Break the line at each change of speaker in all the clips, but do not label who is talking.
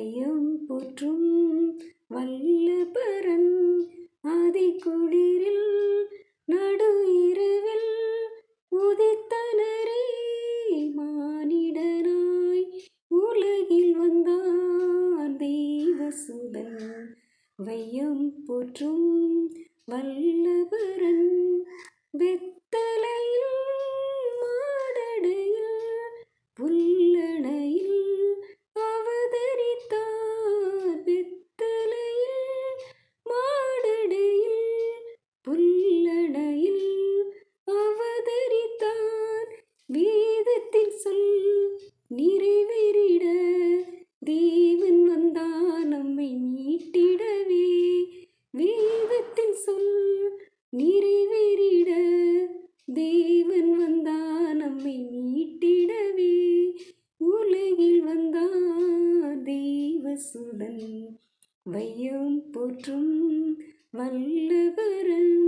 வையம் போற்றும் வல்ல பரன் ஆதிக்குளிரில் நடு இரவில் உதித்தனரே மானிடனாய் உலகில் வந்தார் தேவசுதன் வையம் போற்றும் வல்லபரன் வெத்த தேவன் வந்தார் நம்மை மீட்டிடவே. உலகில் வந்தார் தெய்வசுதன் வையம் போற்றும் வல்லவரன்.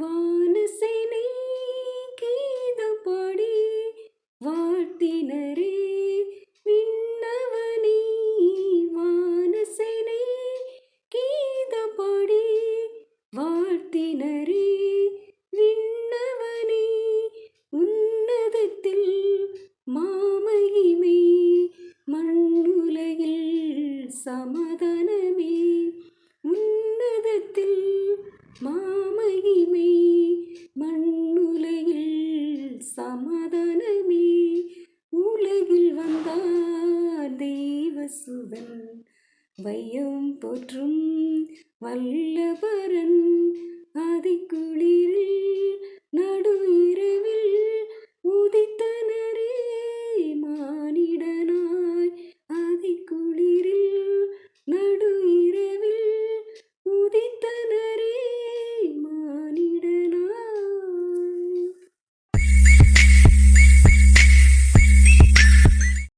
வானசேனை கீதம் பாடி வாழ்த்தினரே. விண்ணவனே வானசேனை கீதம் பாடி வாழ்த்தினரே. உலகில் வந்தார் தெய்வசுதன் வையம் போற்றும் வல்லபரன் அதிகுளிர்